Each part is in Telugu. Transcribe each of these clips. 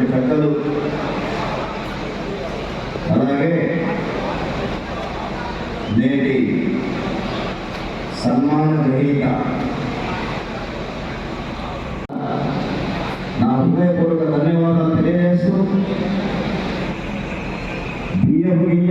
ఉన్నటువంటి కట్టలు. అలాగే నేటి సన్మాన గ్రహీత నా హృదయపూర్వక ధన్యవాదాలు తెలియజేస్తూ బియ్యపు గింజ.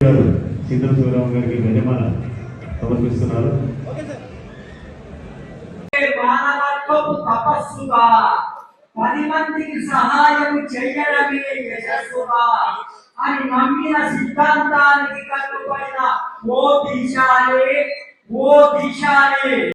వెళ్ళు. గారు గారికి గజమాల సమర్పిస్తున్నారు. తపస్సుగా పది మందికి సహాయం చేయడమే యశస్సుగా అని నమ్మిన సిద్ధాంతానికి కట్టుబడిన ఓ దిశాలే ఓ దిశాలే.